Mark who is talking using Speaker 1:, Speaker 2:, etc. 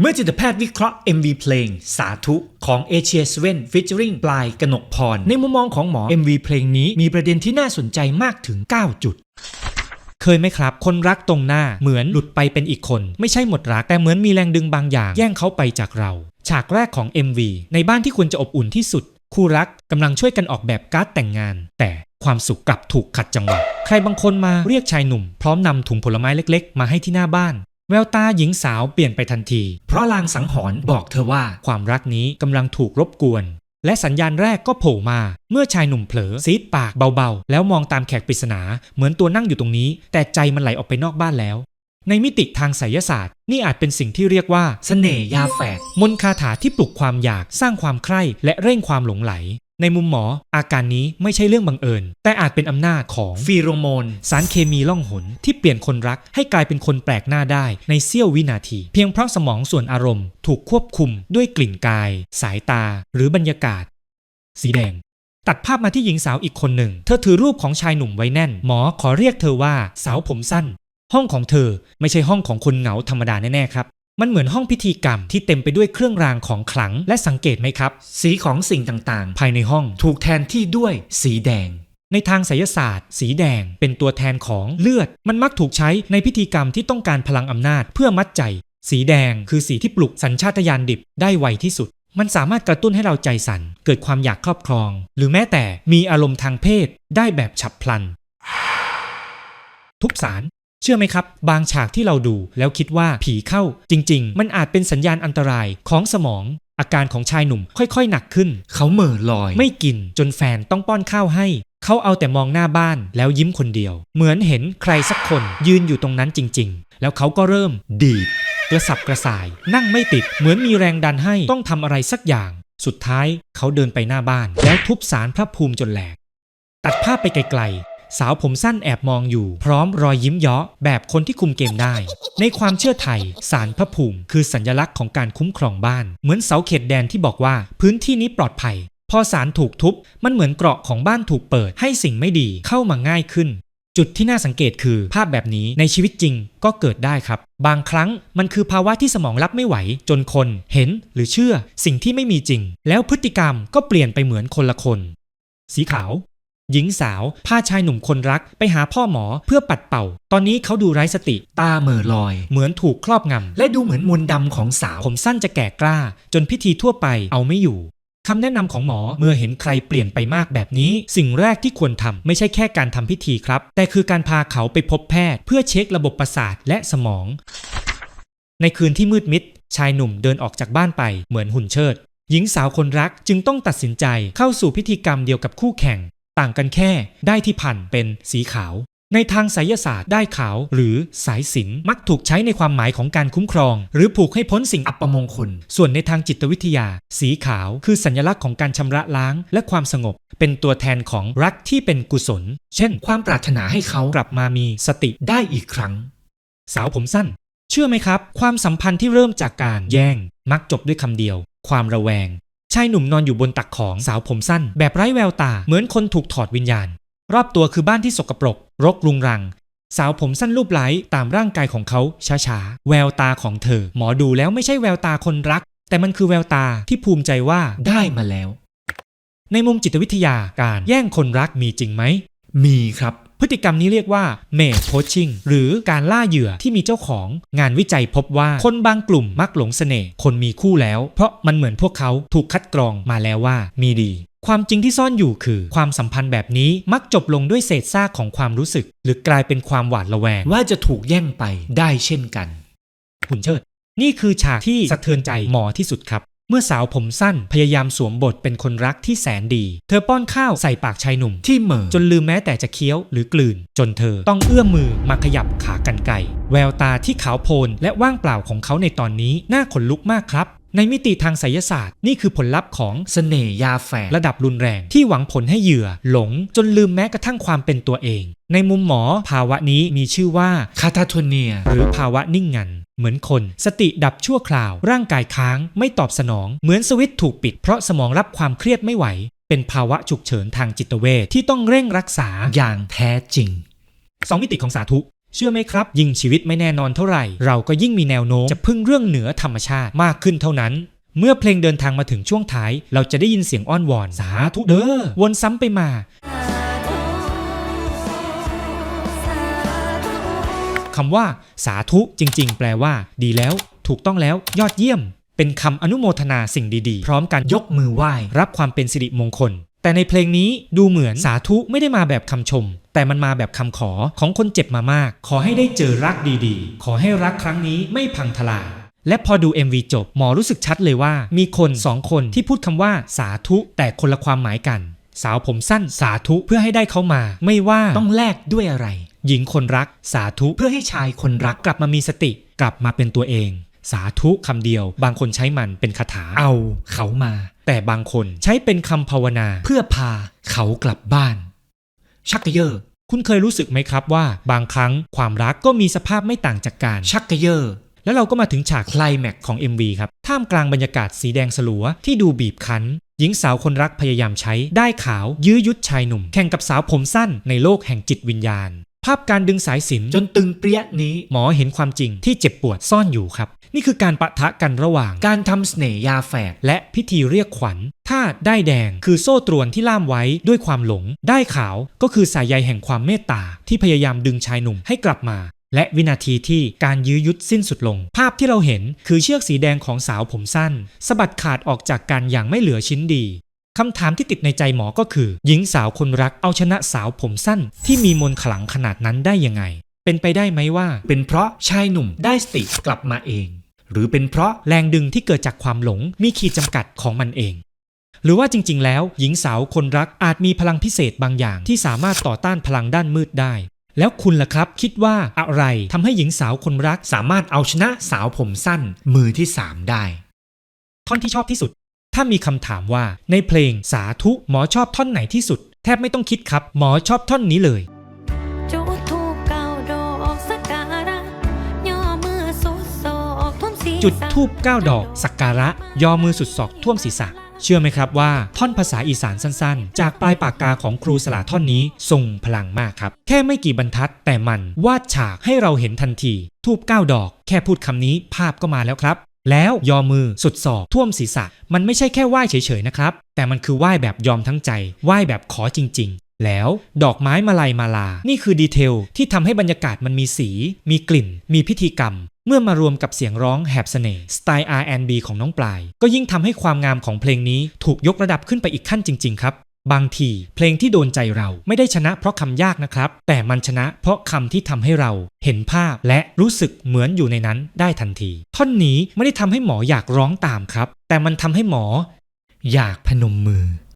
Speaker 1: เมื่อจิตแพทย์วิเคราะห์ MV เพลง สาธุของเอเชียสเวนฟิชเจอริงปลายกนกพร ในมุมมองของหมอ MV เพลงนี้มีประเด็นที่น่าสนใจมากถึง 9 จุด เคยไหมครับ คนรักตรงหน้าเหมือนหลุดไปเป็นอีกคน ไม่ใช่หมดรักแต่เหมือนมีแรงดึงบางอย่าง แย่งเขาไปจากเรา ฉากแรกของ MV ในบ้านที่ควรจะอบอุ่นที่สุด คู่รักกำลังช่วยกันออกแบบการ์ดแต่งงาน แต่ความสุขกลับถูกขัดจังหวะ ใครบางคนมาเรียกชายหนุ่ม พร้อมนำถุงผลไม้เล็ก ๆ มาให้ที่หน้าบ้าน แววตาหญิงสาวเปลี่ยนไปทันที เพราะลางสังหรณ์บอกเธอว่าความรักนี้กำลังถูกรบกวน และสัญญาณแรกก็โผล่มา เมื่อชายหนุ่มเผลอซีดปากเบาๆ แล้วมองตามแขกปริศนา เหมือนตัวนั่งอยู่ตรงนี้ แต่ใจมันไหลออกไปนอกบ้านแล้ว ในมิติทางไสยศาสตร์ นี่อาจเป็นสิ่งที่เรียกว่าเสน่ห์ยาแฝดมนคาถาที่ปลุกความอยากสร้างความใคร่และเร่งความหลงไหล ในมุมหมอ อาการนี้ไม่ใช่เรื่องบังเอิญ แต่อาจเป็นอำนาจของฟีโรโมน สารเคมีล่องหนที่เปลี่ยนคนรักให้กลายเป็นคนแปลกหน้าได้ในเสี้ยววินาที เพียงเพราะสมองส่วนอารมณ์ ถูกควบคุมด้วยกลิ่นกาย สายตา หรือบรรยากาศ สีแดงตัดภาพมาที่หญิงสาวอีกคนหนึ่ง เธอถือรูปของชายหนุ่มไว้แน่น หมอขอเรียกเธอว่าสาวผมสั้น ห้องของเธอไม่ใช่ห้องของคนเหงาธรรมดาแน่ๆครับ มันเหมือนห้องพิธีกรรมที่เต็มไปด้วยเครื่องรางของขลังและสังเกตไหมครับ สีของสิ่งต่างๆ ภายในห้องถูกแทนที่ด้วยสีแดง ในทางไสยศาสตร์ สีแดงเป็นตัวแทนของเลือด มันมักถูกใช้ในพิธีกรรมที่ต้องการพลังอำนาจเพื่อมัดใจ สีแดงคือสีที่ปลุกสัญชาตญาณดิบได้ไวที่สุด มันสามารถกระตุ้นให้เราใจสั่นเกิดความอยากครอบครอง หรือแม้แต่มีอารมณ์ทางเพศได้แบบฉับพลัน ทุบสาร เชื่อไหมครับ บางฉากที่เราดูแล้วคิดว่าผีเข้า จริง ๆ มันอาจเป็นสัญญาณอันตรายของสมอง อาการของชายหนุ่มค่อยๆ หนักขึ้น เขาเหม่อลอย ไม่กินจนแฟนต้องป้อนข้าวให้ เขาเอาแต่มองหน้าบ้านแล้วยิ้มคนเดียว เหมือนเห็นใครสักคนยืนอยู่ตรงนั้นจริง ๆ แล้วเขาก็เริ่มดีดกระสับกระส่าย นั่งไม่ติด เหมือนมีแรงดันให้ต้องทำอะไรสักอย่าง สุดท้ายเขาเดินไปหน้าบ้าน แล้วทุบสารพระภูมิจนแหลก ตัดภาพไปไกลๆ สาวผมสั้นแอบมองอยู่ พร้อมรอยยิ้มเยาะแบบคนที่คุมเกมได้ ในความเชื่อไทยสารพระภูมิ คือสัญลักษณ์ของการคุ้มครองบ้าน เหมือนเสาเขตแดนที่บอกว่า พื้นที่นี้ปลอดภัย พอสารถูกทุบ มันเหมือนเกราะของบ้านถูกเปิด ให้สิ่งไม่ดีเข้ามาง่ายขึ้น จุดที่น่าสังเกตคือภาพแบบนี้ในชีวิตจริงก็เกิดได้ครับ บางครั้งมันคือภาวะที่สมองรับไม่ไหว จนคนเห็นหรือเชื่อ สิ่งที่ไม่มีจริง แล้วพฤติกรรมก็เปลี่ยนไปเหมือนคนละคน สีขาว หญิงสาวพาชายหนุ่มคนรักไปหาพ่อหมอเพื่อปัดเป่า ตอนนี้เขาดูไร้สติ ตาเหม่อลอย เหมือนถูกครอบงำและดูเหมือนมนต์ดำของสาว ผมสั้นจะแก่กล้า จนพิธีทั่วไปเอาไม่อยู่คำแนะนำของหมอเมื่อเห็นใครเปลี่ยนไปมากแบบนี้ สิ่งแรกที่ควรทำไม่ใช่แค่การทำพิธีครับ แต่คือการพาเขาไปพบแพทย์ เพื่อเช็คระบบประสาทและสมอง ในคืนที่มืดมิด ชายหนุ่มเดินออกจากบ้านไปเหมือนหุ่นเชิด หญิงสาวคนรักจึงต้องตัดสินใจเข้าสู่พิธีกรรมเดียวกับคู่แข่ง ต่างกันแค่ได้ที่พันเป็นสีขาว ในทางไสยศาสตร์ได้ขาว หรือสายสินมักถูกใช้ในความหมายของการคุ้มครอง หรือผูกให้พ้นสิ่งอัปมงคล ส่วนในทางจิตวิทยา สีขาวคือสัญลักษณ์ของการชำระล้างและความสงบ เป็นตัวแทนของรักที่เป็นกุศล เช่น ความปรารถนาให้เขากลับมามีสติได้อีกครั้ง สาวผมสั้น เชื่อไหมครับ ความสัมพันธ์ที่เริ่มจากการแย่ง มักจบด้วยคำเดียว ความระแวง ชายหนุ่มนอนอยู่บนตักของสาวผมสั้น แบบไร้แววตาเหมือนคนถูกถอดวิญญาณ รอบตัวคือบ้านที่สกปรก รกรุงรัง สาวผมสั้นรูปไหลตามร่างกายของเขาช้าๆแววตาของเธอ หมอดูแล้วไม่ใช่แววตาคนรัก แต่มันคือแววตาที่ภูมิใจว่าได้มาแล้ว ในมุมจิตวิทยาการแย่งคนรักมีจริงไหมมีครับ พฤติกรรมนี้เรียกว่าเมดโพชชิงหรือการล่าเหยื่อที่มีเจ้าของงานวิจัยพบว่าคนบางกลุ่มมักหลงเสน่ห์คนมีคู่แล้ว เพราะมันเหมือนพวกเขาถูกคัดกรองมาแล้วว่ามีดีความจริงที่ซ่อนอยู่คือ ความสัมพันธ์แบบนี้มักจบลงด้วยเศษซากของความรู้สึก หรือกลายเป็นความหวาดระแวง ว่าจะถูกแย่งไปได้เช่นกันหุ่นเชิด นี่คือฉากที่สะเทือนใจหมอที่สุดครับ เมื่อสาวผมสั้นพยายามสวมบทเป็นคนรักที่แสนดี เธอป้อนข้าวใส่ปากชายหนุ่มที่เหม่อจนลืมแม้แต่จะเคี้ยวหรือกลืน จนเธอต้องเอื้อมมือมาขยับขากรรไกรแววตาที่ขาวโพลนและว่างเปล่าของเขาในตอนนี้น่าขนลุกมากครับ ในมิติทางไสยศาสตร์ นี่คือผลลัพธ์ของเสน่ห์ยาแฝดระดับรุนแรง ที่หวังผลให้เหยื่อ หลง จนลืมแม้กระทั่งความเป็นตัวเอง ในมุมหมอภาวะนี้มีชื่อว่าคาทาโทเนีย หรือภาวะนิ่งงัน เหมือนคน สติดับชั่วคราว ร่างกายค้างไม่ตอบสนอง เหมือนสวิตช์ถูกปิดเพราะสมองรับความเครียดไม่ไหว เป็นภาวะฉุกเฉินทางจิตเวชที่ต้องเร่งรักษาอย่างแท้จริงสองมิติของสาธุเชื่อไหมครับ ยิ่งชีวิตไม่แน่นอนเท่าไหร่ เราก็ยิ่งมีแนวโน้มจะพึ่งเรื่องเหนือธรรมชาติมากขึ้นเท่านั้น เมื่อเพลงเดินทางมาถึงช่วงท้าย เราจะได้ยินเสียงอ้อนวอนสาธุเด้อวนซ้ำไปมา คำว่า สาธุจริง ๆ แปลว่า ดีแล้ว ถูกต้องแล้ว ยอดเยี่ยม เป็นคำอนุโมทนาสิ่งดีๆ พร้อมกันยกมือไหว้ รับความเป็นสิริมงคล แต่ในเพลงนี้ดูเหมือนสาธุไม่ได้มาแบบคำชม แต่มันมาแบบคำขอของคนเจ็บมามาก ขอให้ได้เจอรักดีๆ ขอให้รักครั้งนี้ไม่พังทลายและพอดู MV จบหมอรู้สึกชัดเลยว่า มีคนสองคนที่พูดคำว่าสาธุ แต่คนละความหมายกัน สาวผมสั้นสาธุเพื่อให้ได้เขามา ไม่ว่า
Speaker 2: ต้องแลกด้วยอะไร
Speaker 1: หญิงคนรักสาธุ
Speaker 2: เพื่อให้ชายคนรัก
Speaker 1: กลับมามีสติ กลับมาเป็นตัวเอง สาธุคำเดียว บางคนใช้มันเป็นคาถา
Speaker 2: เอาเขามา
Speaker 1: แต่บางคนใช้เป็นคำภาวนา
Speaker 2: เพื่อพาเขากลับบ้าน ชักกะเยอร์
Speaker 1: คุณเคยรู้สึกไหมครับว่า บางครั้งความรักก็มีสภาพไม่ต่างจากการ
Speaker 2: ชักกะเยอร์
Speaker 1: แล้วเราก็มาถึงฉากไคลแม็กของ MV ครับท่ามกลางบรรยากาศสีแดงสลัวที่ดูบีบคั้น หญิงสาวคนรักพยายามใช้ ได้ขาว ยื้อยุดชายหนุ่ม แข่งกับสาวผมสั้นในโลกแห่งจิตวิญญาณาพการดึงสายสิญจ
Speaker 2: จ
Speaker 1: น
Speaker 2: นตึงเปรี้ยนี้
Speaker 1: หมอเห็นความจริงที่เจ็บปวดซ่อนอยู่ครับ นี่คือการปะทะกันระหว่าง
Speaker 2: การทำเสน่หยาแฝด
Speaker 1: และพิธีเรียกขวัญถ้าได้ายแดงคือโซ่ตรวนที่ล่ามไว้ด้วยความหลง ได้ายขาวก็คือสายใยแห่งความเมตตาที่พยายามดึงชายหนุ่มให้กลับมา และวินาทีที่การยื้อยุดสิ้นสุดลง ภาพที่เราเห็นคือเชือกสีแดงของสาวผมสั้นสะบัดขาดออกจากกันอย่างไม่เหลือชิ้นดี คำถามที่ติดในใจหมอก็คือ หญิงสาวคนรักเอาชนะสาวผมสั้น ที่มีมนขลังขนาดนั้นได้ยังไง เป็นไปได้ไหมว่า
Speaker 2: เป็นเพราะชายหนุ่มได้สติกลับมาเอง หรือเป็นเพราะ
Speaker 1: แรงดึงที่เกิดจากความหลงมีขีดจำกัดของมันเอง หรือว่าจริง ๆ แล้ว หญิงสาวคนรักอาจมีพลังพิเศษบางอย่างที่สามารถต่อต้านพลังด้านมืดได้ แล้วคุณล่ะครับ คิดว่าอะไรทำให้หญิงสาวคนรัก
Speaker 2: สามารถเอาชนะสาวผมสั้น มือที่สามได้
Speaker 1: ท่อนที่ชอบที่สุด ถ้ามีคำถามว่าในเพลงสาธุหมอชอบท่อนไหนที่สุด แทบไม่ต้องคิดครับ หมอชอบท่อนนี้เลย
Speaker 3: จุดทูปเก้าดอกสักการะย่อมือสุดศอกท่วมศีรษะ
Speaker 1: จุดทูบ9ดอก สักการะ ยอมือสุดศอกท่วมศีรษะ เชื่อไหมครับว่า ท่อนภาษาอีสานสั้นๆ จากปลายปากกาของครูสลาท่อนนี้ทรงพลังมากครับ แค่ไม่กี่บรรทัดแต่มันวาดฉากให้เราเห็นทันที ทูบ9ดอก แค่พูดคำนี้ภาพก็มาแล้วครับ แล้วยอมือสุดศอกท่วมศีรษะ มันไม่ใช่แค่ไหว้เฉยๆนะครับ แต่มันคือไหว้แบบยอมทั้งใจ ไหว้แบบขอจริง ๆ แล้วดอกไม้มาลายมาลา นี่คือดีเทลที่ทำให้บรรยากาศมันมีสี มีกลิ่น มีพิธีกรรม เมื่อมารวมกับเสียงร้องแหบเสน่ห์สไตล์ R&B ของน้องปลาย ก็ยิ่งทำให้ความงามของเพลงนี้ถูกยกระดับขึ้นไปอีกขั้นจริง ๆ ครับ บางที เพลงที่โดนใจเราไม่ได้ชนะเพราะคำยากนะครับ แต่มันชนะเพราะคำที่ทำให้เราเห็นภาพและรู้สึกเหมือนอยู่ในนั้นได้ทันที ท่อนนี้ไม่ได้ทำให้หมออยากร้องตามครับ แต่มันทำให้หมอ
Speaker 2: อยากพนมมือ